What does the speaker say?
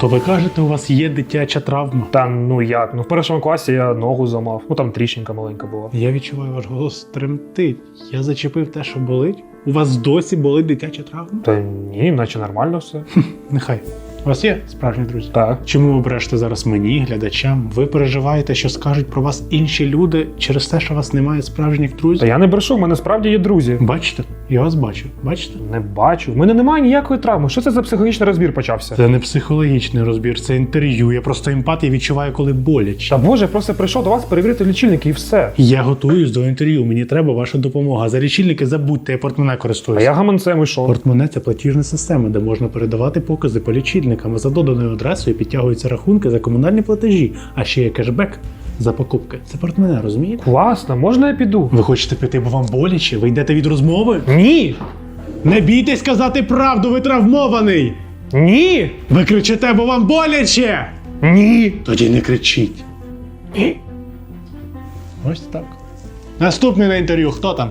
То ви кажете, у вас є дитяча травма? Та ну як? Ну в першому класі я ногу зламав. Ну там тріщинка маленька була. Я відчуваю, ваш голос тремтить. Я зачепив те, що болить. У вас досі болить дитяча травма? Та ні, наче нормально все. Нехай. У вас є справжні друзі? Так. Чому ви брешете зараз мені, глядачам? Ви переживаєте, що скажуть про вас інші люди через те, що у вас немає справжніх Та друзів? я не брешу, в мене справді є друзі. Бачите? Я вас бачу. Бачите? Не бачу. В мене немає ніякої травми. Що це за психологічний розбір почався? Це не психологічний розбір, це інтерв'ю. Я просто емпат і відчуваю, коли боляче. Та боже, я просто прийшов до вас перевірити лічильники і все. Я готуюсь до інтерв'ю. Мені треба ваша допомога. За лічильники забудьте, я портмоне А користуюся. я гаманцем йшов. Портмоне це платіжна система, де можна передавати покази по лічильникам. А За доданою адресою підтягуються рахунки за комунальні платежі, а ще є кешбек за покупки. Це портмоне, розумієте? Класно, можна я піду? Ви хочете піти, бо вам боляче? Ви йдете від розмови? Ні! Не бійтесь казати правду, ви травмований! Ні! Ви кричите, бо вам боляче! Ні! Тоді не кричіть. Ні! Ось так. Наступний на інтерв'ю, хто там?